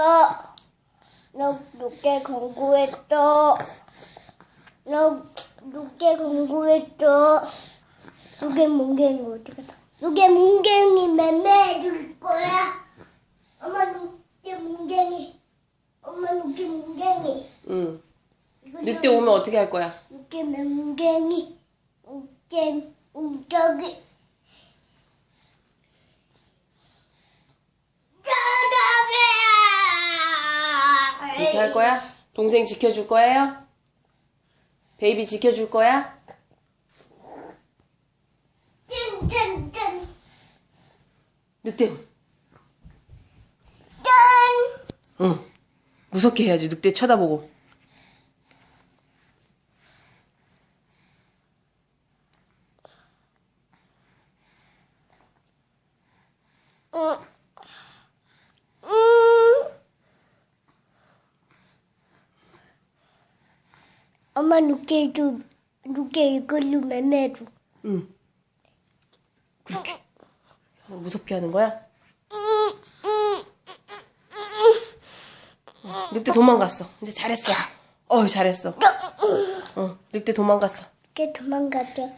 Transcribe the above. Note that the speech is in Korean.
공부했어. 너 늦게 공부했어. 너 늦게 공부했어. 누게 뭉갱이 어디 갔다? 누게 뭉갱이 매매 줄 거야. 엄마 누게 뭉갱이. 엄마 누게 뭉갱이. 응. 늑대 오면 어떻게 할 거야? 누게 뭉갱이. 뭉갱 뭉저기. 이렇게 할 거야? 동생 지켜줄 거예요? 베이비 지켜줄 거야? 짠짠짠 늑대. 짠. 응. 무섭게 해야지. 늑대 쳐다보고. 응. 응. 엄마 누게도 누게 이걸로 매매줘. 응. 그렇게. 어, 무섭게 하는 거야? 늑대 도망갔어. 이제 잘했어. 어우, 잘했어. 어, 늑대 도망갔어. 이렇게 도망가죠.